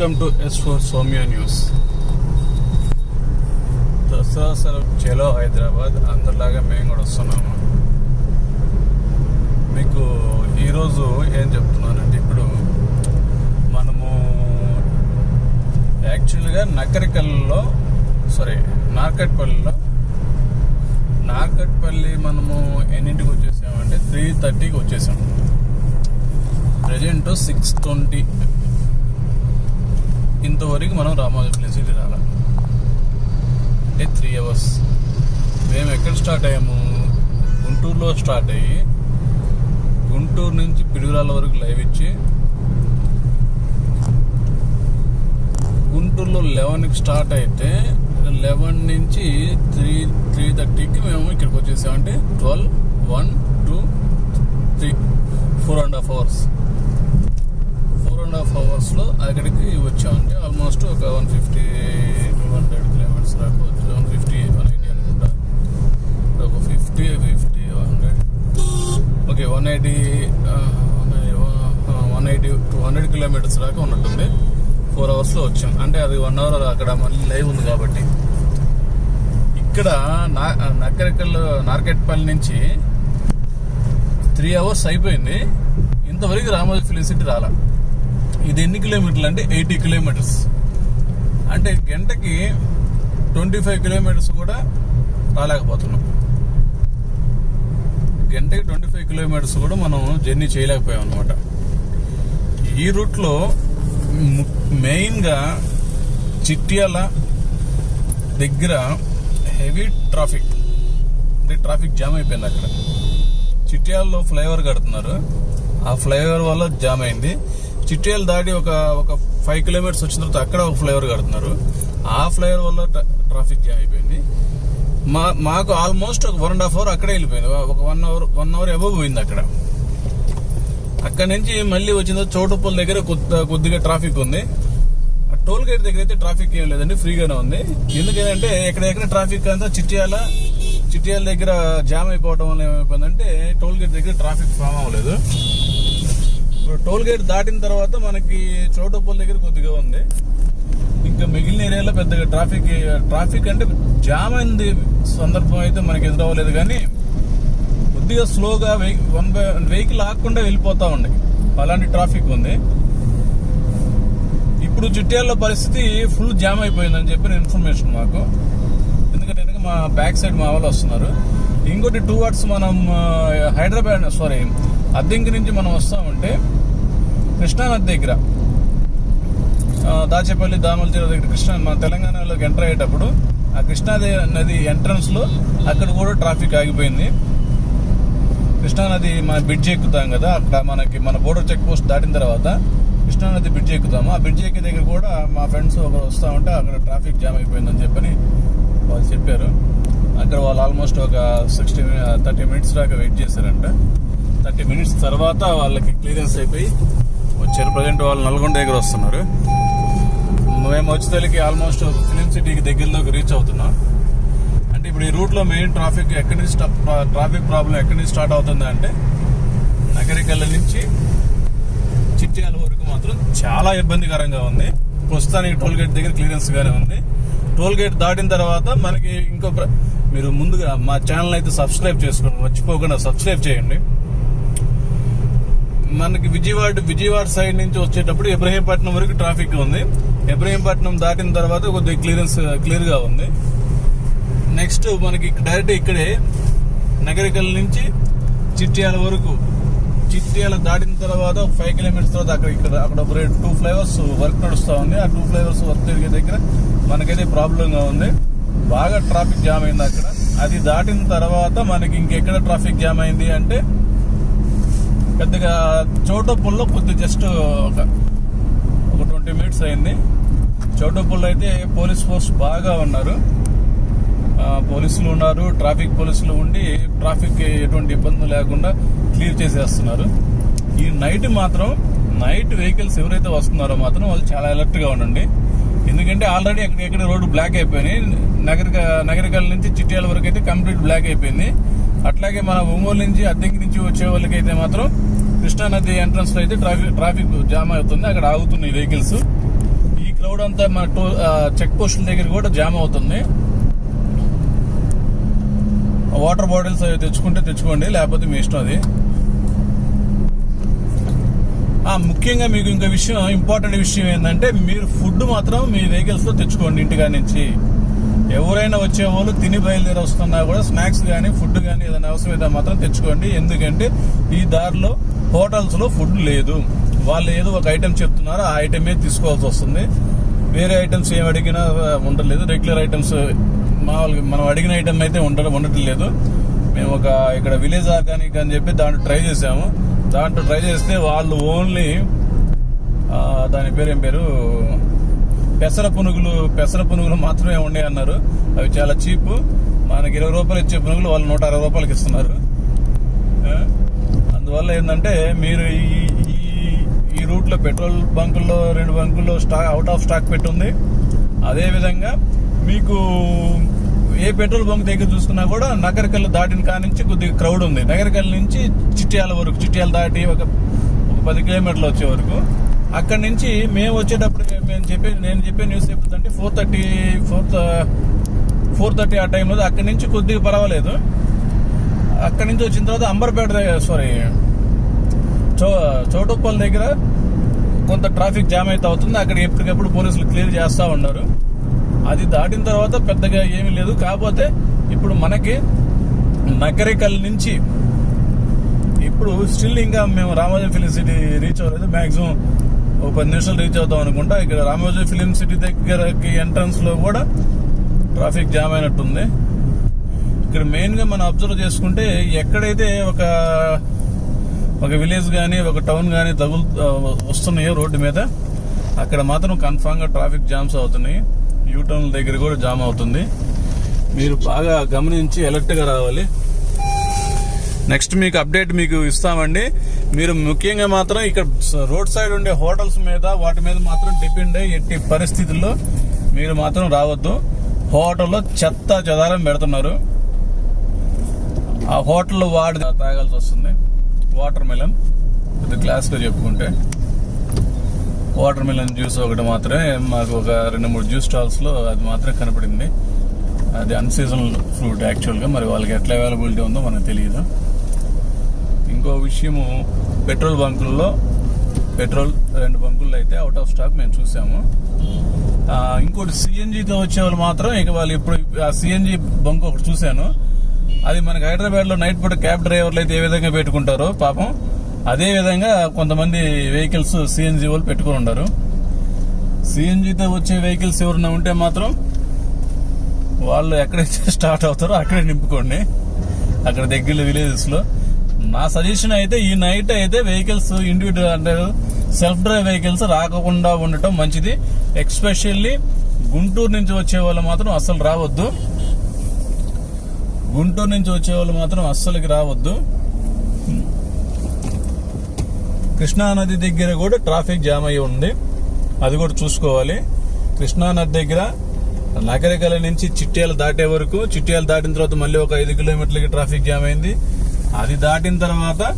Welcome to S four Soumya news Dasara సెలవు చలో హైదరాబాద్ అందరిలాగా మేము కూడా వస్తున్నాము. మీకు ఈరోజు ఏం చెప్తున్నానంటే ఇప్పుడు మనము యాక్చువల్గా నకరికల్లో సారీ నార్కట్పల్లిలో నార్కట్పల్లి మనము ఎన్నింటికి వచ్చేసామంటే త్రీ థర్టీకి వచ్చేసాము ప్రజెంట్ సిక్స్ ట్వంటీ ఇంతవరకు మనం రామోజీ ప్లేస్ సిటీ రాల. అంటే త్రీ అవర్స్ మేము ఎక్కడ స్టార్ట్ అయ్యాము? గుంటూరులో స్టార్ట్ అయ్యి గుంటూరు నుంచి పిడుగురాల వరకు లైవ్ ఇచ్చి గుంటూరులో లెవెన్కి స్టార్ట్ అయితే లెవెన్ నుంచి త్రీ త్రీ థర్టీకి మేము ఇక్కడికి వచ్చేసామంటే twelve one two three four and half hours and half అవర్స్లో అక్కడికి వచ్చామంటే ఆల్మోస్ట్ ఒక one fifty two hundred kilometres దాకా వన్ ఫిఫ్టీ వన్ ఎయిటీ అనుకుంటా. ఒక fifty fifty hundred okay one eighty one eighty two hundred kilometres దాకా ఉన్నట్టుంది. Four అవర్స్లో వచ్చాం. అంటే అది వన్ అవర్ అక్కడ మళ్ళీ లైవ్ ఉంది కాబట్టి. ఇక్కడ నా నక్కరికల్ నార్కెట్పల్లి నుంచి త్రీ అవర్స్ అయిపోయింది. ఇంతవరకు రామోజీ ఫిలిం సిటీ రాలా. ఇది ఎన్ని కిలోమీటర్లు అంటే ఎయిటీ కిలోమీటర్స్. అంటే గంటకి ట్వంటీ ఫైవ్ కిలోమీటర్స్ కూడా రాలేకపోతున్నాం. గంటకి ట్వంటీ ఫైవ్ కిలోమీటర్స్ కూడా మనం జర్నీ చేయలేకపోయాం అనమాట ఈ రూట్లో ము- మెయిన్గా చిట్యాల దగ్గర హెవీ ట్రాఫిక్. అంటే ట్రాఫిక్ జామ్ అయిపోయింది అక్కడ. చిట్యాలలో ఫ్లైఓవర్ కడుతున్నారు. ఆ ఫ్లైఓవర్ వల్ల జామ్ అయింది. చిట్టేలు దాటి ఒక ఒక ఫైవ్ కిలోమీటర్స్ వచ్చిన తర్వాత అక్కడ ఒక ఫ్లైఓవర్ కడుతున్నారు. ఆ ఫ్లైఓవర్ వల్ల ట్రాఫిక్ జామ్ అయిపోయింది. మా మాకు ఆల్మోస్ట్ ఒక వన్ అండ్ హాఫ్ అవర్ అక్కడే వెళ్ళిపోయింది. ఒక one hour one hour above పోయింది అక్కడ. అక్కడ నుంచి మళ్ళీ వచ్చిన తర్వాత దగ్గర కొద్ది- కొద్దిగా ట్రాఫిక్ ఉంది. ఆ టోల్ గేట్ దగ్గర అయితే ట్రాఫిక్ ఏం లేదండి ఫ్రీగానే ఉంది. ఎందుకంటే ఎక్కడెక్కడ ట్రాఫిక్ అంతా చిట్యాల చిట్యాల దగ్గర జామ్ అయిపోవడం వల్ల ఏమైపోయిందంటే టోల్ గేట్ దగ్గర ట్రాఫిక్ ఫామ్ అవ్వలేదు. ఇప్పుడు టోల్ గేట్ దాటిన తర్వాత మనకి చోటపల్లి దగ్గర కొద్దిగా ఉంది. ఇంకా మిగిలిన ఏరియాలో పెద్దగా ట్రాఫిక్ ట్రాఫిక్ అంటే జామ్ అయింది సందర్భం అయితే మనకి ఎదురవ్వలేదు కానీ కొద్దిగా స్లోగా వన్ బై వెహికల్ ఆగకుండా వెళ్ళిపోతా ఉండే అలాంటి ట్రాఫిక్ ఉంది. ఇప్పుడు చిట్యాల పరిస్థితి ఫుల్ జామ్ అయిపోయిందని చెప్పిన ఇన్ఫర్మేషన్ మాకు. ఎందుకంటే వెనక మా బ్యాక్ సైడ్ మా వాళ్ళు వస్తున్నారు. ఇంకోటి టూ అవర్స్ మనం హైదరాబాద్ సారీ అద్దెంకి నుంచి మనం వస్తామంటే కృష్ణానది దగ్గర దాచేపల్లి దాచేపల్లి తీరు దగ్గర కృష్ణా మన తెలంగాణలోకి ఎంటర్ అయ్యేటప్పుడు ఆ కృష్ణా నది ఎంట్రన్స్లో అక్కడ కూడా ట్రాఫిక్ ఆగిపోయింది. కృష్ణానది మన బ్రిడ్జ్ ఎక్కుతాం కదా అక్కడ మనకి మన బోర్డర్ చెక్ పోస్ట్ దాటిన తర్వాత కృష్ణానది బ్రిడ్జ్ ఎక్కుతాము. ఆ బ్రిడ్జ్ ఎక్కే దగ్గర కూడా మా ఫ్రెండ్స్ ఒకరు వస్తా ఉంటే అక్కడ ట్రాఫిక్ జామ్ అయిపోయిందని చెప్పని వాళ్ళు చెప్పారు. అక్కడ వాళ్ళు ఆల్మోస్ట్ ఒక సిక్స్టీ థర్టీ మినిట్స్ దాకా వెయిట్ చేశారంట. థర్టీ మినిట్స్ తర్వాత వాళ్ళకి క్లియరెన్స్ అయిపోయి వచ్చారు ప్రజెంట్ వాళ్ళు నల్గొండ దగ్గర వస్తున్నారు. మేము వచ్చేసరికి ఆల్మోస్ట్ ఫిలిం సిటీకి దగ్గరలోకి రీచ్ అవుతున్నాం. అంటే ఇప్పుడు ఈ రూట్లో మెయిన్ ట్రాఫిక్ ఎక్కడి నుంచి ట్రాఫిక్ ప్రాబ్లం ఎక్కడి నుంచి స్టార్ట్ అవుతుంది అంటే నగరికల్ల నుంచి చిట్యాల వరకు మాత్రం చాలా ఇబ్బందికరంగా ఉంది. ప్రస్తుతానికి టోల్ గేట్ దగ్గర క్లియరెన్స్ గానే ఉంది. టోల్ గేట్ దాటిన తర్వాత మనకి ఇంకో మీరు ముందుగా మా ఛానల్ అయితే సబ్స్క్రైబ్ చేసుకోండి మర్చిపోకుండా సబ్స్క్రైబ్ చేయండి. మనకి విజయవాడ విజయవాడ సైడ్ నుంచి వచ్చేటప్పుడు ఇబ్రహీంపట్నం వరకు ట్రాఫిక్ ఉంది. ఇబ్రహీంపట్నం దాటిన తర్వాత కొద్దిగా క్లియరెన్స్ క్లియర్గా ఉంది. నెక్స్ట్ మనకి డైరెక్ట్ ఇక్కడే నగరికల్ నుంచి చిట్యాల వరకు. చిట్యాల దాటిన తర్వాత ఫైవ్ కిలోమీటర్స్ తర్వాత అక్కడ ఇక్కడ అక్కడ ఒక టూ ఫ్లైవర్స్ వర్క్ నడుస్తూ ఉంది. ఆ టూ ఫ్లైవర్స్ వర్క్ జరిగే దగ్గర మనకైతే ప్రాబ్లంగా ఉంది. బాగా ట్రాఫిక్ జామ్ అయింది అక్కడ. అది దాటిన తర్వాత మనకి ఇంకెక్కడ ట్రాఫిక్ జామ్ అయింది అంటే పెద్దగా చోటోపుల్లో కొద్ది జస్ట్ ఒక ఒక ట్వంటీ మినిట్స్ అయింది. చోటోపుల్లో అయితే పోలీస్ ఫోర్స్ బాగా ఉన్నారు. పోలీసులు ఉన్నారు. ట్రాఫిక్ పోలీసులు ఉండి ట్రాఫిక్ ఎటువంటి ఇబ్బంది లేకుండా క్లియర్ చేసేస్తున్నారు. ఈ నైట్ మాత్రం నైట్ వెహికల్స్ ఎవరైతే వస్తున్నారో మాత్రం వాళ్ళు చాలా అలర్ట్గా ఉండండి. ఎందుకంటే ఆల్రెడీ ఎక్కడ ఎక్కడ రోడ్డు బ్లాక్ అయిపోయినాయి. నగరిక నగరకాల నుంచి చిట్యాల వరకు అయితే కంప్లీట్ బ్లాక్ అయిపోయింది. అట్లాగే మన ఒంగోలు నుంచి అద్దెకి నుంచి వచ్చే వాళ్ళకైతే మాత్రం కృష్ణా నది ఎంట్రన్స్లో అయితే ట్రాఫిక్ ట్రాఫిక్ జామ్ అవుతుంది. అక్కడ ఆగుతున్నాయి వెహికల్స్ ఈ క్రౌడ్ అంతా మన టో చెక్ పోస్టుల దగ్గర కూడా జామ్ అవుతుంది. వాటర్ బాటిల్స్ అవి తెచ్చుకుంటే తెచ్చుకోండి లేకపోతే మీ ఇష్టం అది. ముఖ్యంగా మీకు ఇంకో విషయం ఇంపార్టెంట్ విషయం ఏంటంటే మీరు ఫుడ్ మాత్రం మీ వెహికల్స్లో తెచ్చుకోండి ఇంటికా నుంచి. ఎవరైనా వచ్చే వాళ్ళు తిని బయలుదేరి వస్తున్నా కూడా స్నాక్స్ కానీ ఫుడ్ కానీ ఏదైనా అవసరం అయితే మాత్రం తెచ్చుకోండి. ఎందుకంటే ఈ దారిలో హోటల్స్లో ఫుడ్ లేదు. వాళ్ళు ఏదో ఒక ఐటెం చెప్తున్నారు ఆ ఐటమే తీసుకోవాల్సి వస్తుంది. వేరే ఐటమ్స్ ఏం అడిగినా ఉండలేదు రెగ్యులర్ ఐటమ్స్ మామూలుగా మనం అడిగిన ఐటమ్ అయితే ఉండ ఉండటం లేదు మేము ఒక ఇక్కడ విలేజ్ ఆర్గానిక్ అని చెప్పి దాంట్లో ట్రై చేసాము దాంట్లో ట్రై చేస్తే వాళ్ళు ఓన్లీ దాని పేరు ఏం పేరు? పెసర పునుగులు పెసర పునుగులు మాత్రమే ఉండే అన్నారు. అవి చాలా చీప్. మనకి ఇరవై రూపాయలు ఇచ్చే పునుగులు వాళ్ళు నూట అరవై రూపాయలకి ఇస్తున్నారు. అందువల్ల ఏంటంటే మీరు ఈ ఈ- ఈ పెట్రోల్ బంకుల్లో రెండు బంకుల్లో స్టాక్ అవుట్ ఆఫ్ స్టాక్ పెట్టుంది. అదేవిధంగా మీకు ఏ పెట్రోల్ బంక్ దగ్గర చూసుకున్నా కూడా నగరకల్ దాటిన కాడ నుంచి కొద్దిగా క్రౌడ్ ఉంది. నగరకల్ నుంచి చిట్యాల వరకు చిట్యాల దాటి ఒక ఒక పది కిలోమీటర్లు వచ్చే వరకు. అక్కడి నుంచి మేము వచ్చేటప్పుడు మేము చెప్పే నేను చెప్పే న్యూస్ చెప్తుందంటే four thirty fourth four thirty ఆ టైంలో అక్కడి నుంచి కొద్దిగా పర్వాలేదు. అక్కడి నుంచి వచ్చిన తర్వాత అంబర్పేట దగ్గర సారీ చో చౌటుప్పల్ దగ్గర కొంత ట్రాఫిక్ జామ్ అయితే అవుతుంది. అక్కడ ఎప్పటికప్పుడు పోలీసులు క్లియర్ చేస్తూ ఉన్నారు. అది దాటిన తర్వాత పెద్దగా ఏమీ లేదు. కాకపోతే ఇప్పుడు మనకి నకరికల్ నుంచి ఇప్పుడు స్టిల్ ఇంకా మేము రామోజీ ఫిలిం సిటీ రీచ్ అవ్వలేదు. మ్యాక్సిమం ఒక పది నిమిషాలు రీచ్ అవుతాం అనుకుంటా. ఇక్కడ రామోజీ ఫిలిం సిటీ దగ్గరకి ఎంట్రన్స్లో కూడా ట్రాఫిక్ జామ్ అయినట్టుంది. ఇక్కడ మెయిన్గా మనం అబ్జర్వ్ చేసుకుంటే ఎక్కడైతే ఒక ఒక విలేజ్ కానీ ఒక టౌన్ కానీ తగులు వస్తున్నాయో రోడ్డు మీద అక్కడ మాత్రం కన్ఫామ్గా ట్రాఫిక్ జామ్స్ అవుతున్నాయి. యూటర్న్ దగ్గర కూడా జామ్ అవుతుంది. మీరు బాగా గమనించి అలర్ట్గా రావాలి. నెక్స్ట్ మీకు అప్డేట్ మీకు ఇస్తామండి. మీరు ముఖ్యంగా మాత్రం ఇక్కడ రోడ్ సైడ్ ఉండే హోటల్స్ మీద వాటి మీద మాత్రం డిపెండ్ అయ్యి ఎట్టి పరిస్థితుల్లో మీరు మాత్రం రావద్దు. హోటల్లో చెత్త చెదారం పెడుతున్నారు. ఆ హోటల్లో వాడి తాగాల్సి వస్తుంది. వాటర్ మెలన్ ఇది క్లాస్గా చెప్పుకుంటే. వాటర్ మెలన్ జ్యూస్ ఒకటి మాత్రమే. మాకు ఒక రెండు మూడు జ్యూస్ స్టాల్స్లో అది మాత్రం కనపడింది. అది అన్సీజనల్ ఫ్రూట్ యాక్చువల్గా. మరి వాళ్ళకి ఎట్లా అవైలబిలిటీ ఉందో మనకు తెలియదు. ఇంకో విషయము పెట్రోల్ బంకుల్లో పెట్రోల్ రెండు బంకుల్లో అయితే అవుట్ ఆఫ్ స్టాక్ మేము చూసాము. ఇంకోటి సిఎన్జితో వచ్చే వాళ్ళు మాత్రం ఇక వాళ్ళు ఇప్పుడు ఆ సిఎన్జి బంక్ ఒకటి చూశాను. అది మనకి హైదరాబాద్లో నైట్ పూట క్యాబ్ డ్రైవర్లు అయితే ఏ విధంగా పెట్టుకుంటారో పాపం అదే విధంగా కొంతమంది వెహికల్స్ సిఎన్జి వాళ్ళు పెట్టుకుని ఉండరు. సిఎన్జితో వచ్చే వెహికల్స్ ఎవరైనా ఉంటే మాత్రం వాళ్ళు ఎక్కడైతే స్టార్ట్ అవుతారో అక్కడే నింపుకోండి. అక్కడ దగ్గర విలేజెస్లో నా సజెషన్ అయితే ఈ నైట్ అయితే వెహికల్స్ ఇండివిజువల్ అంటే సెల్ఫ్ డ్రైవ్ వెహికల్స్ రాకుండా ఉండటం మంచిది. ఎక్స్పెషల్లీ గుంటూరు నుంచి వచ్చే వాళ్ళు మాత్రం అసలు రావద్దు. గుంటూరు నుంచి వచ్చే వాళ్ళు మాత్రం అస్సలకి రావద్దు. కృష్ణానది దగ్గర కూడా ట్రాఫిక్ జామ్ అయ్యి ఉంది. అది కూడా చూసుకోవాలి. కృష్ణానది దగ్గర నగరికల నుంచి చిట్యాలు దాటే వరకు చిట్యాలు దాటిన తర్వాత మళ్ళీ ఒక ఐదు కిలోమీటర్లకి ట్రాఫిక్ జామ్ అయింది. అది దాటిన తర్వాత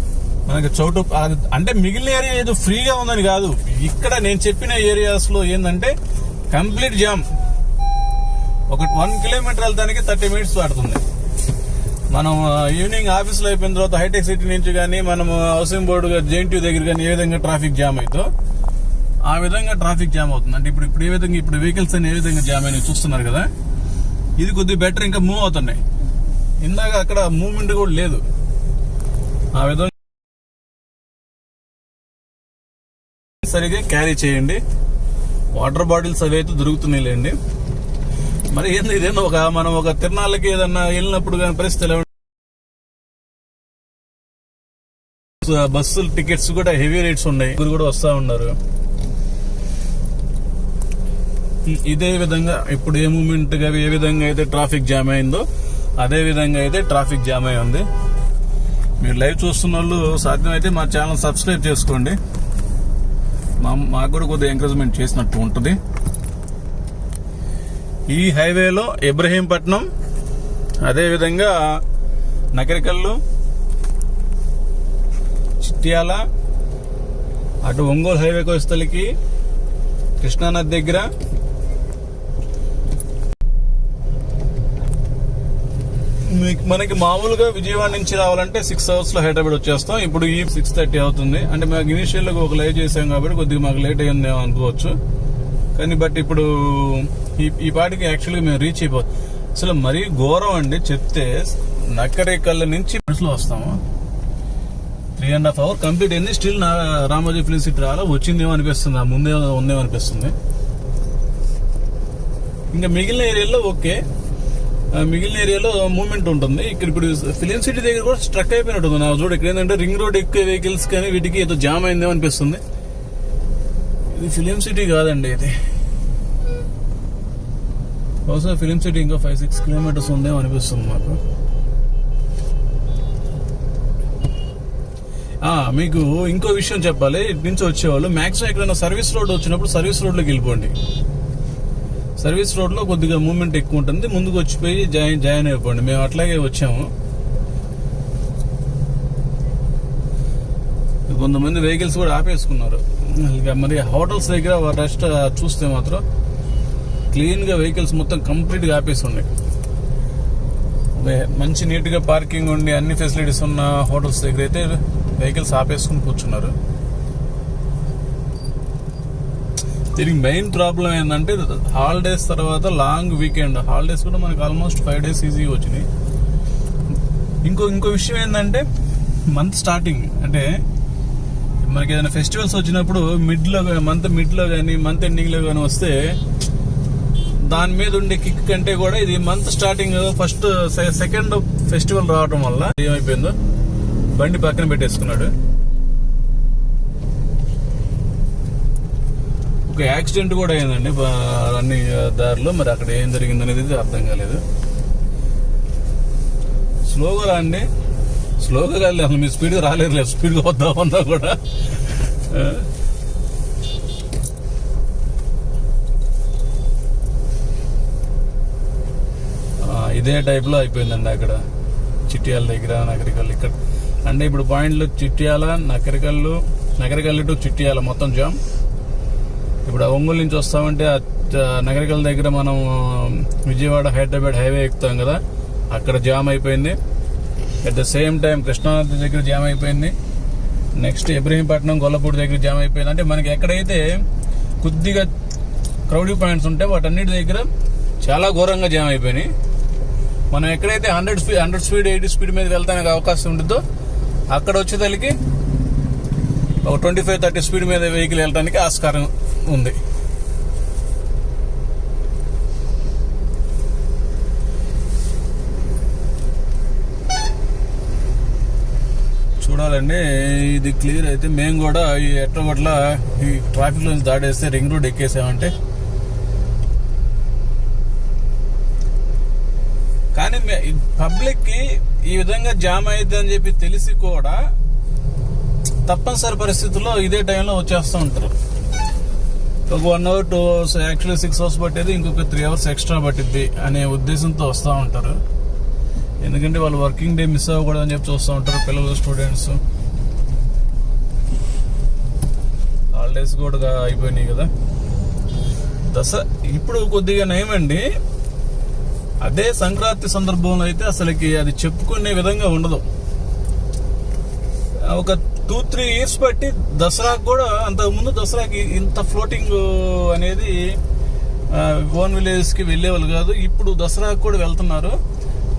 మనకి చోటు అది- అంటే మిగిలిన ఏరియా ఏదో ఫ్రీగా ఉందని కాదు. ఇక్కడ నేను చెప్పిన ఏరియాస్లో ఏంటంటే కంప్లీట్ జామ్. ఒక వన్ కిలోమీటర్ వెళ్తానికి థర్టీ మినిట్స్ పడుతుంది. మనం ఈవినింగ్ ఆఫీస్లో అయిపోయిన తర్వాత హైటెక్ సిటీ నుంచి కానీ మనం హౌసింగ్ బోర్డు జేఎన్టీ దగ్గర కానీ ఏ విధంగా ట్రాఫిక్ జామ్ అవుతుందో ఆ విధంగా ట్రాఫిక్ జామ్ అవుతుంది. అంటే ఇప్పుడు ఇప్పుడు ఏ విధంగా ఇప్పుడు వెహికల్స్ అని ఏ విధంగా జామ్ అయినాయి చూస్తున్నారు కదా ఇది కొద్దిగా బెటర్ ఇంకా మూవ్ అవుతున్నాయి. ఇందాక అక్కడ మూవ్మెంట్ కూడా లేదు. ఆ విధంగా సరిగా క్యారీ చేయండి. వాటర్ బాటిల్స్ అవి అయితే దొరుకుతున్నాయి లేండి మరి ఏంది ఇదేందో ఒక మనం ఒక తిరునాళ్ళకి ఏదన్నా వెళ్ళినప్పుడు కానీ పరిస్థితి బస్సులు టికెట్స్ కూడా హెవీ రేట్స్ ఉన్నాయి. ఇవి కూడా వస్తా ఉన్నారు. ఇదే విధంగా ఇప్పుడు ఏ మూమెంట్గా ఏ విధంగా అయితే ట్రాఫిక్ జామ్ అయిందో అదే విధంగా అయితే ట్రాఫిక్ జామ్ అయి ఉంది. మీరు లైవ్ చూస్తున్న వాళ్ళు సాధ్యమైతే మా ఛానల్ సబ్స్క్రైబ్ చేసుకోండి. మా మాకు కూడా కొద్దిగా ఎంకరేజ్మెంట్ చేసినట్టు ఉంటుంది. ఈ హైవేలో ఇబ్రహీంపట్నం అదేవిధంగా నకరికల్లు చిట్యాల అటు ఒంగోలు హైవే కోస్తలకి కృష్ణానది దగ్గర. మీకు మనకి మామూలుగా విజయవాడ నుంచి రావాలంటే సిక్స్ అవర్స్లో హైదరాబాద్ వచ్చేస్తాం. ఇప్పుడు ఈ సిక్స్ థర్టీ అవుతుంది. అంటే మాకు ఇనిషియల్గా ఒక లైవ్ చేసాం కాబట్టి కొద్దిగా మాకు లేట్ అయ్యిందేమో అనుకోవచ్చు. కానీ బట్ ఇప్పుడు ఈ ఈ పాటికి యాక్చువల్గా మేము రీచ్ అయిపోతాం. అసలు మరీ ఘోరం అండి చెప్తే నక్కరేకల్ల నుంచి బస్సులో వస్తాము. Three and half hour complete అయింది. స్టిల్ నా రామోజీ ఫిలిం సిటీ రాలా. వచ్చిందేమో అనిపిస్తుంది. ఆ ముందే ఉందేమో అనిపిస్తుంది. ఇంకా మిగిలిన ఏరియాలో ఓకే. మిగిలిన ఏరియాలో మూమెంట్ ఉంటుంది. ఇక్కడ ఇప్పుడు ఫిలిం సిటీ దగ్గర కూడా స్ట్రక్ అయిపోయినట్టుంది. నా చూడు ఇక్కడ ఏంటంటే రింగ్ రోడ్ ఎక్కువ వెహికల్స్ కానీ వీటికి ఏదో జామ్ అయిందేమో అనిపిస్తుంది. ఇది ఫిలిం సిటీ కాదండి ఇది. బహుశా ఫిలిం సిటీ ఇంకా ఫైవ్ సిక్స్ కిలోమీటర్స్ ఉందేమో అనిపిస్తుంది మాకు. మీకు ఇంకో విషయం చెప్పాలి. ఇటు నుంచి వచ్చేవాళ్ళు మ్యాక్సిమం ఎక్కడైనా సర్వీస్ రోడ్ వచ్చినప్పుడు సర్వీస్ రోడ్లోకి వెళ్ళిపోండి. సర్వీస్ రోడ్లో కొద్దిగా మూమెంట్ ఎక్కువ ఉంటుంది. ముందుకు వచ్చిపోయి జాయిన్ జాయిన్ అయిపోండి. మేము అట్లాగే వచ్చాము. కొంతమంది వెహికల్స్ కూడా ఆపేసుకున్నారు. ఇక మరి హోటల్స్ దగ్గర రెస్ట్ చూస్తే మాత్రం క్లీన్గా వెహికల్స్ మొత్తం కంప్లీట్గా ఆపేసి ఉన్నాయి మంచి నీట్గా పార్కింగ్ ఉండి అన్ని ఫెసిలిటీస్ ఉన్న హోటల్స్ దగ్గర అయితే వెహికల్స్ ఆపేసుకుని కూర్చున్నారు. దీనికి మెయిన్ ప్రాబ్లం ఏంటంటే హాలిడేస్ తర్వాత లాంగ్ వీకెండ్ హాలిడేస్ కూడా మనకు ఆల్మోస్ట్ ఫైవ్ డేస్ ఈజీగా వచ్చినాయి. ఇంకో ఇంకో విషయం ఏంటంటే మంత్ స్టార్టింగ్ అంటే మనకి ఏదైనా ఫెస్టివల్స్ వచ్చినప్పుడు మిడ్లో మంత్ మిడ్లో కానీ మంత్ ఎండింగ్లో కానీ వస్తే దాని మీద ఉండే కిక్ కంటే కూడా ఇది month starting first second festival రావడం వల్ల ఏమైపోయిందో బండి పక్కన పెట్టేసుకున్నాడు. ఒక యాక్సిడెంట్ కూడా అయిందండి అన్ని దారిలో మరి అక్కడ ఏం జరిగిందనేది అర్థం కాలేదు. స్లోగా రాండి. స్లోగా కాదు అసలు మీ స్పీడ్ రాలేదు లేదు స్పీడ్గా వద్దామన్నా కూడా. ఇదే టైప్లో అయిపోయిందండి అక్కడ. చిట్యాల దగ్గర నగరికల్లు ఇక్కడ. అంటే ఇప్పుడు పాయింట్లు చిట్యాల నకరికల్లు నగరికల్లు టు చిట్యాల మొత్తం జామ్. ఇప్పుడు ఆ ఒంగోలు నుంచి వస్తామంటే ఆ నగరికల్ దగ్గర మనం విజయవాడ హైదరాబాద్ హైవే ఎక్కుతాం కదా అక్కడ జామ్ అయిపోయింది. అట్ ద సేమ్ టైం కృష్ణానది దగ్గర జామ్ అయిపోయింది. నెక్స్ట్ ఇబ్రహీంపట్నం గొల్లపూడి దగ్గర జామ్ అయిపోయింది. అంటే మనకి ఎక్కడైతే కొద్దిగా క్రౌడీ పాయింట్స్ ఉంటే వాటన్నిటి దగ్గర చాలా ఘోరంగా జామ్ అయిపోయినాయి. మనం ఎక్కడైతే hundred speed hundred speed eighty speed మీద వెళ్తానికి అవకాశం ఉంటుందో అక్కడ వచ్చేసరికి ఒక ట్వంటీ ఫైవ్ థర్టీ స్పీడ్ మీద వెహికల్ వెళ్ళడానికి ఆస్కారం ఉంది. చూడాలండి ఇది క్లియర్ అయితే మేము కూడా ఈ ఎట్టగొట్ల ఈ ట్రాఫిక్ నుంచి దాటేస్తే రింగ్ రోడ్ ఎక్కేసామంటే. కానీ పబ్లిక్కి ఈ విధంగా జామ్ అయింది అని చెప్పి తెలిసి కూడా తప్పనిసరి పరిస్థితుల్లో ఇదే టైంలో వచ్చేస్తూ ఉంటారు. ఒక one hour two hours actually six hours పట్టేది ఇంకొక త్రీ అవర్స్ ఎక్స్ట్రా పట్టిద్ది అనే ఉద్దేశంతో వస్తూ ఉంటారు. ఎందుకంటే వాళ్ళు వర్కింగ్ డే మిస్ అవ్వకూడదు అని చెప్పి చూస్తూ ఉంటారు పిల్లలు స్టూడెంట్స్ హాలిడేస్ కూడా అయిపోయినాయి కదా. దసరా ఇప్పుడు కొద్దిగా నయమండి. అదే సంక్రాంతి సందర్భంలో అయితే అసలుకి అది చెప్పుకునే విధంగా ఉండదు. ఒక టూ త్రీ ఇయర్స్ బట్టి దసరాకు కూడా అంతకుముందు దసరాకి ఇంత ఫ్లోటింగ్ అనేది ఓన్ విలేజ్కి వెళ్ళేవాళ్ళు కాదు. ఇప్పుడు దసరాకు కూడా వెళ్తున్నారు.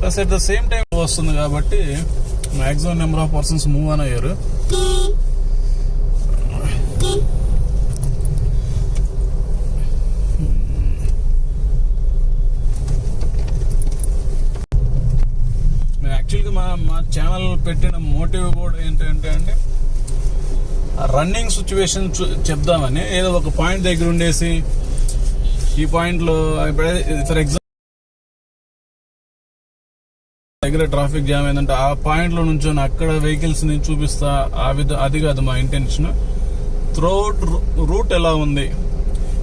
Plus at the same time వస్తుంది కాబట్టి maximum number of persons move అని అయ్యారు. Hmm. మేము యాక్చువల్గా మా మా ఛానల్ పెట్టిన మోటివ్ కూడా ఏంటంటే అంటే రన్నింగ్ సిచ్యువేషన్ చెప్దామని ఏదో ఒక పాయింట్ దగ్గర ఉండేసి ఈ పాయింట్లో ఫర్ ఎగ్జాంపుల్ దగ్గర ట్రాఫిక్ జామ్ ఏంటంటే ఆ పాయింట్లో అక్కడ వెహికల్స్ని చూపిస్తా ఆ విధ అది కాదు మా ఇంటెన్షన్ త్రోట్ రూట్ ఎలా ఉంది?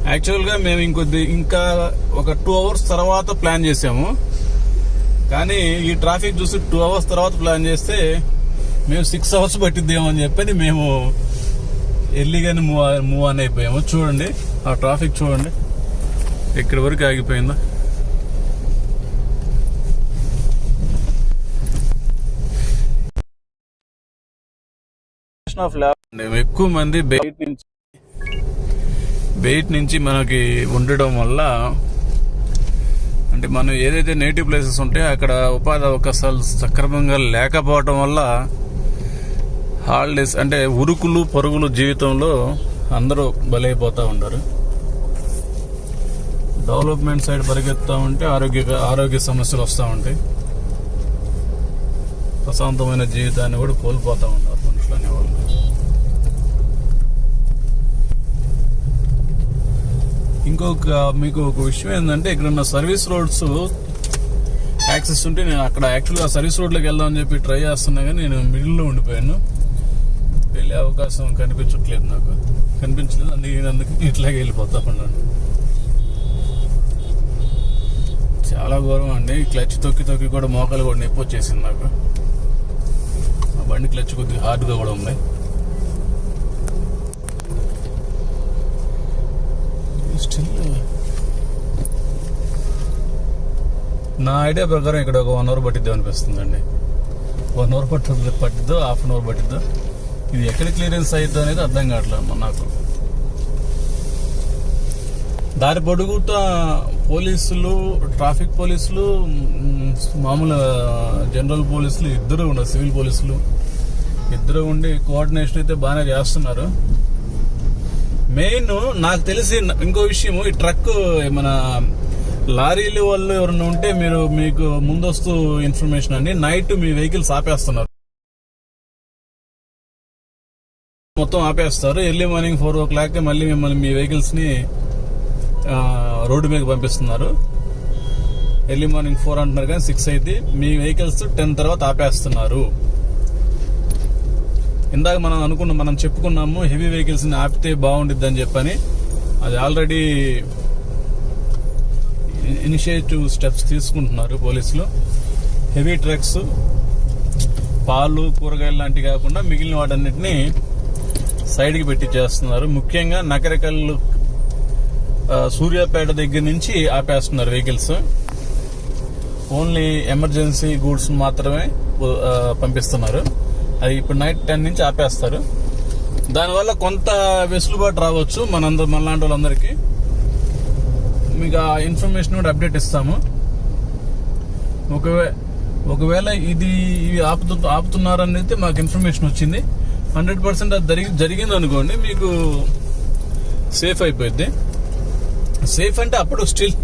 యాక్చువల్గా మేము ఇంకొద్ది ఇంకా ఒక టూ అవర్స్ తర్వాత ప్లాన్ చేసాము కానీ ఈ ట్రాఫిక్ చూసి టూ అవర్స్ తర్వాత ప్లాన్ చేస్తే మేము సిక్స్ అవర్స్ పట్టిద్దేమో అని చెప్పని మేము ఎర్లీగానే మూవ్ మూవ్ ఆన్ అయిపోయాము. చూడండి ఆ ట్రాఫిక్ చూడండి. ఎక్కడి వరకు ఆగిపోయిందో. ఆఫ్ ల్యాబ్ ఎక్కువ మంది బయట నుంచి. బయట నుంచి మనకి ఉండడం వల్ల అంటే మనం ఏదైతే నేటివ్ ప్లేసెస్ ఉంటాయో అక్కడ ఉపాధి అవకాశాలు సక్రమంగా లేకపోవటం వల్ల హాలిడేస్ అంటే ఉరుకులు పరుగులు జీవితంలో అందరూ బలైపోతూ ఉంటారు డెవలప్మెంట్ సైడ్ పరిగెత్తా ఉంటే ఆరోగ్య ఆరోగ్య సమస్యలు వస్తూ ఉంటాయి. ప్రశాంతమైన జీవితాన్ని కూడా కోల్పోతూ ఉన్నారు ఇంకొక మీకు ఒక విషయం ఏంటంటే ఇక్కడ ఉన్న సర్వీస్ రోడ్స్ యాక్సెస్ ఉంటే నేను అక్కడ యాక్చువల్గా సర్వీస్ రోడ్లోకి వెళ్దామని చెప్పి ట్రై చేస్తున్నా కానీ నేను మిడిల్లో ఉండిపోయాను. వెళ్ళే అవకాశం కనిపించట్లేదు నాకు. కనిపించలేదు అందుకే అందుకు ఇట్లాగే వెళ్ళిపోతా ఉన్నాను. చాలా ఘోరం అండి. క్లచ్ తొక్కి తొక్కి కూడా మోకాలు కూడా నొప్పి వచ్చేసింది నాకు. ఆ బండి క్లచ్ కొద్దిగా హార్డ్గా కూడా ఉన్నాయి నా ఐడియా ప్రకారం ఇక్కడ ఒక వన్ అవర్ పట్టిద్దాం అనిపిస్తుందండి. వన్ అవర్ పట్టు పట్టిద్దో హాఫ్ అన్ అవర్ పట్టిద్దో. ఇది ఎక్కడ క్లియరెన్స్ అయిద్దో అనేది అర్థం కావట్లేదు నాకు. దారి పొడుగుతా పోలీసులు ట్రాఫిక్ పోలీసులు మామూలు జనరల్ పోలీసులు ఇద్దరు ఉన్నారు సివిల్ పోలీసులు ఇద్దరు ఉండి కోఆర్డినేషన్ అయితే బాగానే చేస్తున్నారు. మెయిన్ నాకు తెలిసి ఇంకో విషయం ఈ ట్రక్ మన లారీలు వాళ్ళు ఎవరైనా ఉంటే మీరు మీకు ముందస్తు ఇన్ఫర్మేషన్ అండి. నైట్ మీ వెహికల్స్ ఆపేస్తున్నారు. మొత్తం ఆపేస్తారు. Early morning four o'clock మళ్ళీ మిమ్మల్ని మీ వెహికల్స్ని రోడ్డు మీద పంపిస్తున్నారు. ఎర్లీ మార్నింగ్ ఫోర్ అంటున్నారు కానీ సిక్స్ అయితే మీ వెహికల్స్ టెన్ తర్వాత ఆపేస్తున్నారు. ఇందాక మనం అనుకున్నాం మనం చెప్పుకున్నాము హెవీ వెహికల్స్ని ఆపితే బాగుండిద్ది అని చెప్పని. అది ఆల్రెడీ ఇనిషియేటివ్ స్టెప్స్ తీసుకుంటున్నారు పోలీసులు. హెవీ ట్రక్స్ పాలు కూరగాయలు లాంటివి కాకుండా మిగిలిన వాటన్నిటిని సైడ్కి పెట్టి చేస్తున్నారు. ముఖ్యంగా నకరికల్లు సూర్యాపేట దగ్గర నుంచి ఆపేస్తున్నారు వెహికల్స్. ఓన్లీ ఎమర్జెన్సీ గూడ్స్ మాత్రమే పంపిస్తున్నారు. అది ఇప్పుడు నైట్ టెన్ నుంచి ఆపేస్తారు. దానివల్ల కొంత వెసులుబాటు రావచ్చు మనందరూ మనలాంటి వాళ్ళందరికీ. మీకు ఆ ఇన్ఫర్మేషన్ కూడా అప్డేట్ ఇస్తాము. ఒకవే ఒకవేళ ఇది ఇవి ఆపుతు ఆపుతున్నారని అయితే మాకు ఇన్ఫర్మేషన్ వచ్చింది. హండ్రెడ్ పర్సెంట్ అది జరిగి జరిగింది అనుకోండి మీకు సేఫ్ అయిపోయింది సేఫ్ అంటే అప్పుడు స్టిల్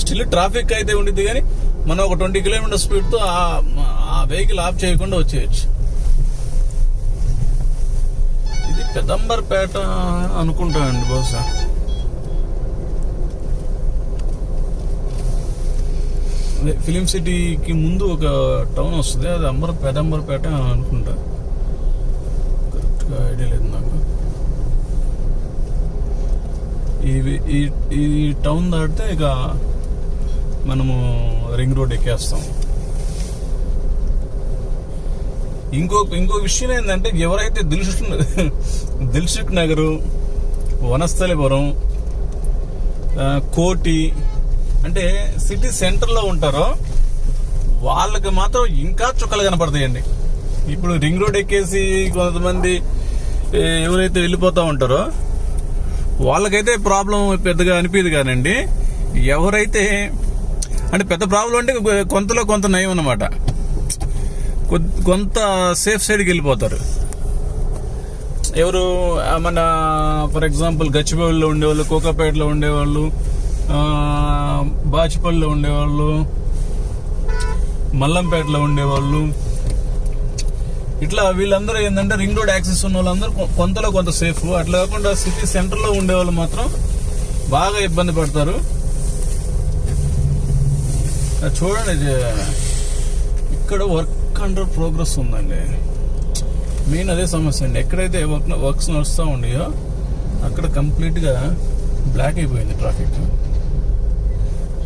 స్టిల్ ట్రాఫిక్ అయితే ఉండిద్ది కానీ మనం ఒక ట్వంటీ కిలోమీటర్ స్పీడ్తో ఆ వెహికల్ ఆఫ్ చేయకుండా వచ్చేయచ్చు. ఇది పెదంబర్పేట అనుకుంటానండి బహుశా. ఫిలిం సిటీకి ముందు ఒక టౌన్ వస్తుంది. అది అంబర్ పెదంబర్పేట అని అనుకుంటా. కరెక్ట్గా ఐడియా లేదు నాకు. ఈ ఈ ఈ టౌన్ దాటితే ఇక మనము రింగ్ రోడ్ ఎక్కేస్తాం. ఇంకో ఇంకో విషయం ఏంటంటే ఎవరైతే దిల్సుఖ్ దిల్సుఖ్ నగరు వనస్థలిపురం కోటి అంటే సిటీ సెంటర్లో ఉంటారో వాళ్ళకి మాత్రం ఇంకా చుక్కలు కనపడతాయండి. ఇప్పుడు రింగ్ రోడ్ ఎక్కేసి కొంతమంది ఎవరైతే వెళ్ళిపోతూ ఉంటారో వాళ్ళకైతే ప్రాబ్లం పెద్దగా అనిపించదు కానండి. ఎవరైతే అంటే పెద్ద ప్రాబ్లం అంటే కొంతలో కొంత నయం అన్నమాట. కొంత సేఫ్ సైడ్కి వెళ్ళిపోతారు. ఎవరు మన ఫర్ ఎగ్జాంపుల్ గచ్చిబౌలిలో ఉండేవాళ్ళు కోకాపేటలో ఉండేవాళ్ళు బాచిపల్లిలో ఉండేవాళ్ళు మల్లంపేటలో ఉండేవాళ్ళు. ఇట్లా వీళ్ళందరూ ఏంటంటే రింగ్ రోడ్ యాక్సెస్ ఉన్న వాళ్ళందరూ కొంతలో కొంత సేఫ్ అట్లా కాకుండా సిటీ సెంటర్లో ఉండేవాళ్ళు మాత్రం బాగా ఇబ్బంది పడతారు. అది చూడండి ఇక్కడ వర్క్ అండర్ ప్రోగ్రెస్ ఉందండి. మెయిన్ అదే సమస్య అండి. ఎక్కడైతే వర్క్ వర్క్స్ నడుస్తూ ఉండయో అక్కడ కంప్లీట్గా బ్లాక్ అయిపోయింది ట్రాఫిక్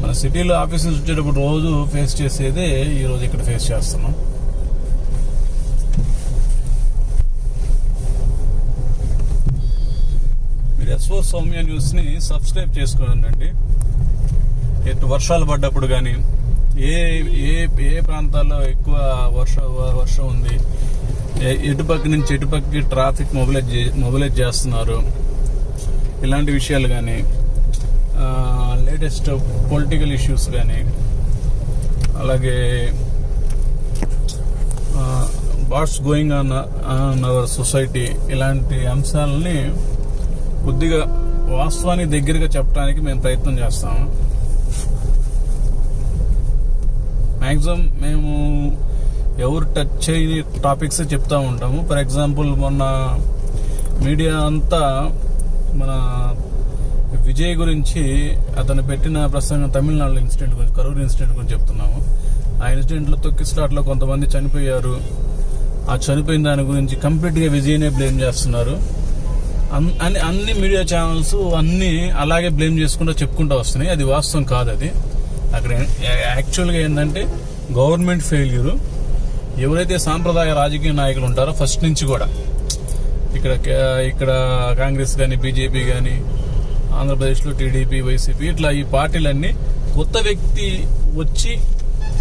మన సిటీలో ఆఫీసెస్ వచ్చేటప్పుడు రోజు ఫేస్ చేసేదే ఈరోజు ఇక్కడ ఫేస్ చేస్తున్నాం. మీరు ఎస్ఓ సౌమ్య న్యూస్ని సబ్స్క్రైబ్ చేసుకోనండి. ఎటు వర్షాలు పడ్డప్పుడు కానీ ఏ ఏ ఏ ప్రాంతాల్లో ఎక్కువ వర్ష వర్షం ఉంది ఎటుపక్క నుంచి ఎటుపక్కకి ట్రాఫిక్ మొబిలైజ్ మొబిలైజ్ చేస్తున్నారు ఇలాంటి విషయాలు కానీ లేటెస్ట్ పొలిటికల్ ఇష్యూస్ కానీ అలాగే what's going on on our society ఇలాంటి అంశాలని కొద్దిగా వాస్తవానికి దగ్గరగా చెప్పడానికి మేము ప్రయత్నం చేస్తాము. మ్యాక్సిమం మేము ఎవరు టచ్ చేయని టాపిక్స్ చెప్తా ఉంటాము. ఫర్ ఎగ్జాంపుల్ మొన్న మీడియా అంతా మన విజయ్ గురించి అతను పెట్టిన ప్రసంగం తమిళనాడు ఇన్సిడెంట్ గురించి కరూరు ఇన్సిడెంట్ గురించి చెప్తున్నాము. ఆ ఇన్సిడెంట్లో తొక్కిస్లాట్లో కొంతమంది చనిపోయారు. ఆ చనిపోయిన దాని గురించి కంప్లీట్గా విజయ్నే బ్లేమ్ చేస్తున్నారు. అన్- అన్ని అన్ని మీడియా ఛానల్స్ అన్నీ అలాగే బ్లేమ్ చేసుకుంటూ చెప్పుకుంటూ వస్తున్నాయి. అది వాస్తవం కాదు అది. అక్కడ యాక్చువల్గా ఏంటంటే గవర్నమెంట్ ఫెయిల్యూరు. ఎవరైతే సాంప్రదాయ రాజకీయ నాయకులు ఉంటారో ఫస్ట్ నుంచి కూడా. ఇక్కడ ఇక్కడ కాంగ్రెస్ కానీ బీజేపీ కానీ ఆంధ్రప్రదేశ్లో టీడీపీ వైసీపీ ఇట్లా ఈ పార్టీలన్నీ కొత్త వ్యక్తి వచ్చి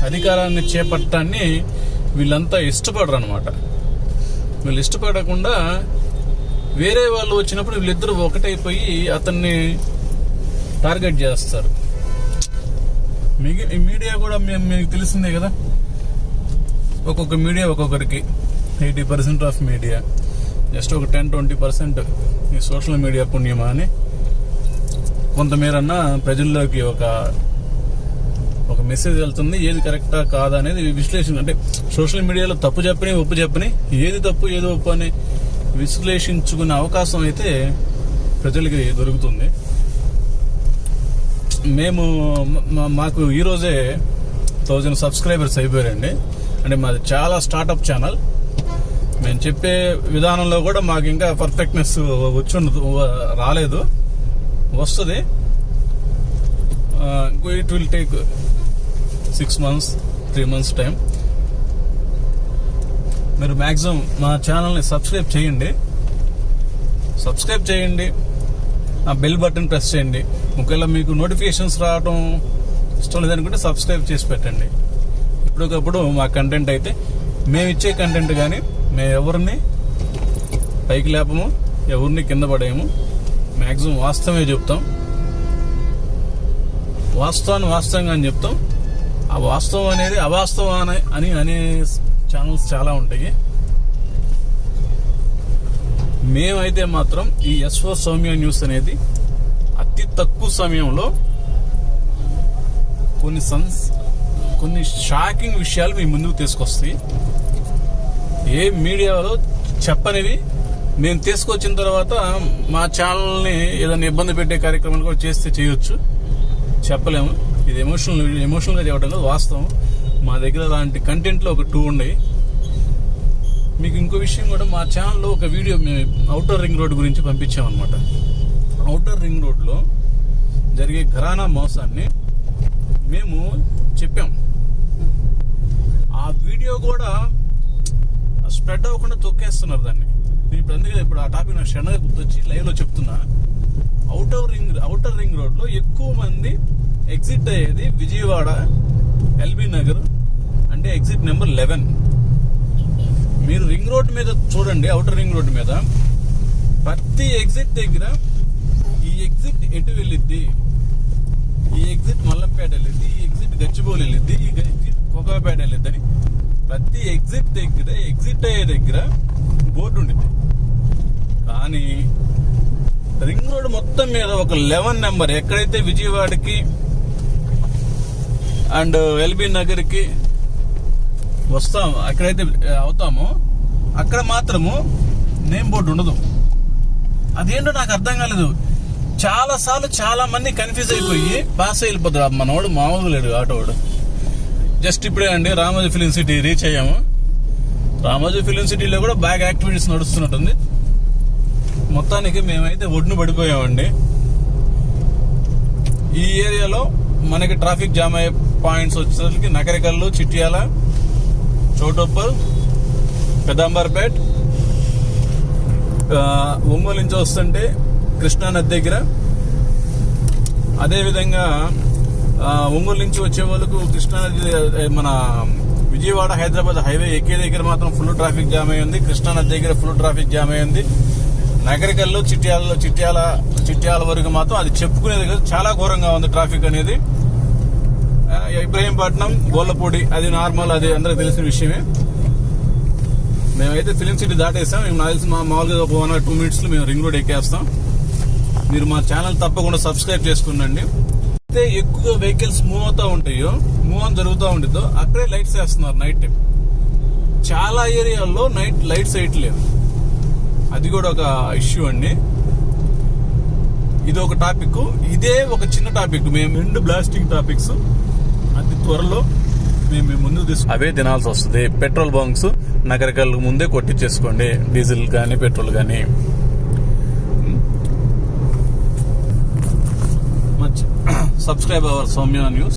అధికారాన్ని చేపట్టాన్ని వీళ్ళంతా ఇష్టపడరు అనమాట వీళ్ళు ఇష్టపడకుండా వేరే వాళ్ళు వచ్చినప్పుడు వీళ్ళిద్దరూ ఒకటైపోయి అతన్ని టార్గెట్ చేస్తారు. మిగి ఈ మీడియా కూడా మేము మీకు తెలిసిందే కదా? ఒక్కొక్క మీడియా ఒక్కొక్కరికి eighty percent of media. Just ఒక టెన్ ట్వంటీ పర్సెంట్ ఈ సోషల్ మీడియా పుణ్యమా అని కొంతమేరన్నా ప్రజల్లోకి ఒక ఒక మెసేజ్ వెళ్తుంది ఏది కరెక్టా కాదా అనేది విశ్లేషణ. అంటే సోషల్ మీడియాలో తప్పు చెప్పని ఒప్పు చెప్పని ఏది తప్పు ఏది ఒప్పు అని విశ్లేషించుకునే అవకాశం అయితే ప్రజలకి దొరుకుతుంది. మేము మాకు ఈరోజే థౌజండ్ సబ్స్క్రైబర్స్ అయిపోయారండి. అంటే మాది చాలా స్టార్టప్ ఛానల్. మేము చెప్పే విధానంలో కూడా మాకు ఇంకా పర్ఫెక్ట్నెస్ వచ్చి రాలేదు. వస్తుంది. It will take six months three months time మీరు మ్యాక్సిమం మా ఛానల్ని సబ్స్క్రైబ్ చేయండి. సబ్స్క్రైబ్ చేయండి. ఆ బెల్ బటన్ ప్రెస్ చేయండి. ఒకవేళ మీకు నోటిఫికేషన్స్ రావడం ఇష్టం లేదనుకుంటే సబ్స్క్రైబ్ చేసి పెట్టండి. ఇప్పటికప్పుడు మా కంటెంట్ అయితే మేము ఇచ్చే కంటెంట్ కానీ మేము ఎవరిని పైకి లేపము ఎవరిని కింద పడేయము. మ్యాక్సిమం వాస్తవమే చెప్తాం. వాస్తవాన్ని వాస్తవంగా అని చెప్తాం. ఆ వాస్తవం అనేది అవాస్తవం అని అని అనే ఛానల్స్ చాలా ఉంటాయి. మేమైతే మాత్రం ఈ ఎస్ఓ సౌమ్య న్యూస్ అనేది అతి తక్కువ సమయంలో కొన్ని సన్స్ కొన్ని షాకింగ్ విషయాలు మీ ముందుకు తీసుకొస్తాయి. ఏ మీడియాలో చెప్పనివి మేము తీసుకొచ్చిన తర్వాత మా ఛానల్ని ఏదైనా ఇబ్బంది పెట్టే కార్యక్రమాలు కూడా చేస్తే చేయొచ్చు. చెప్పలేము. ఇది ఎమోషనల్ ఎమోషనల్గా చెప్పడం కాదు వాస్తవం. మా దగ్గర అలాంటి కంటెంట్లో ఒక టూ ఉన్నాయి. మీకు ఇంకో విషయం కూడా మా ఛానల్లో ఒక వీడియో మేము అవుటర్ రింగ్ రోడ్ గురించి పంపించామన్నమాట. అవుటర్ రింగ్ రోడ్లో జరిగే ఘరానా మోసాన్ని మేము చెప్పాం. ఆ వీడియో కూడా స్ప్రెడ్ అవ్వకుండా తొక్కేస్తున్నారు దాన్ని. నేను ఇప్పుడు అందుకే ఇప్పుడు ఆ టాపిక్ నాకు క్షణంగా గుర్తొచ్చి లైవ్లో చెప్తున్నా. అవుటర్ రింగ్ అవుటర్ రింగ్ రోడ్లో ఎక్కువ మంది ఎగ్జిట్ అయ్యేది విజయవాడ ఎల్బీ నగర్ అంటే ఎగ్జిట్ నెంబర్ లెవెన్ మీరు రింగ్ రోడ్ మీద చూడండి అవుటర్ రింగ్ రోడ్ మీద. ప్రతి ఎగ్జిట్ దగ్గర ఈ ఎగ్జిట్ ఎటు వెళ్ళిద్ది? ఈ ఎగ్జిట్ మల్లంపేట వెళ్ళిద్ది ఈ ఎగ్జిట్ గచ్చిబౌలి వెళ్ళిద్ది ఈ ఎగ్జిట్ కోకాపేట వెళ్ళిద్ది అని ప్రతి ఎగ్జిట్ దగ్గర ఎగ్జిట్ అయ్యే దగ్గర బోర్డు ఉండిద్ది. కానీ రింగ్ రోడ్ మొత్తం మీద ఒక లెవెన్ నెంబర్. ఎక్కడైతే విజయవాడకి అండ్ ఎల్బీ నగర్కి వస్తాం ఎక్కడైతే అవుతామో అక్కడ మాత్రము నేమ్ బోర్డు ఉండదు. అదేంటో నాకు అర్థం కాలేదు. చాలా సార్లు చాలా మంది కన్ఫ్యూజ్ అయిపోయి పాస్ వెళ్ళిపోతాడు మనవాడు మామూలు లేడు ఆటోవాడు జస్ట్ ఇప్పుడే అండి రామోజీ ఫిలిం సిటీ రీచ్ అయ్యాము. రామోజీ ఫిలిం సిటీలో కూడా బ్యాగ్ యాక్టివిటీస్ నడుస్తున్నట్టుంది. మొత్తానికి మేమైతే ఒడ్డున పడిపోయామండి. ఈ ఏరియాలో మనకి ట్రాఫిక్ జామ్ అయ్యే పాయింట్స్ వచ్చేసరికి నకరికల్లు చిట్యాల చోటోపల్ పెదాంబర్పేట్ ఒంగోలు నుంచి వస్తుంటే కృష్ణా నది దగ్గర. అదేవిధంగా ఒంగోలు నుంచి వచ్చే వాళ్ళకు కృష్ణానది మన విజయవాడ హైదరాబాద్ హైవే ఎక్కే దగ్గర మాత్రం ఫుల్ ట్రాఫిక్ జామ్ అయ్యింది. కృష్ణా నది దగ్గర ఫుల్ ట్రాఫిక్ జామ్ అయ్యింది. నగరికల్లో చిట్యాలలో చిట్యాల చిట్యాల వరకు మాత్రం అది చెప్పుకునేది కదా. చాలా ఘోరంగా ఉంది ట్రాఫిక్ అనేది. ఇబ్రహీంపట్నం గోళ్ళపూడి అది నార్మల్ అది అందరికి తెలిసిన విషయమే. మేమైతే ఫిలిం సిటీ దాటేస్తాం మేము నాకు తెలిసి మా మామూలుగా ఒక వన్ ఆర్ టూ మినిట్స్లో మేము రింగ్ రోడ్ ఎక్కేస్తాం. మీరు మా ఛానల్ తప్పకుండా సబ్స్క్రైబ్ చేసుకుండండి అయితే ఎక్కువగా వెహికల్స్ మూవ్ అవుతూ ఉంటాయో మూవ్ ఆన్ జరుగుతూ ఉంటుందో అక్కడే లైట్స్ వేస్తున్నారు నైట్. టైం చాలా ఏరియాల్లో నైట్ లైట్స్ వేయట్లేదు. అది కూడా ఒక ఇష్యూ అండి. ఇది ఒక టాపిక్ ఇదే ఒక చిన్న టాపిక్ మేము రెండు బ్లాస్టింగ్ టాపిక్స్ అతి త్వరలో మేము మీ ముందుకు తీసుకు అవే తినాల్సి వస్తుంది. పెట్రోల్ బంక్స్ నగరికల్ ముందే కొట్టించేసుకోండి డీజిల్ కానీ పెట్రోల్ కానీ సబ్స్క్రైబ్ అవర్ సౌమ్య న్యూస్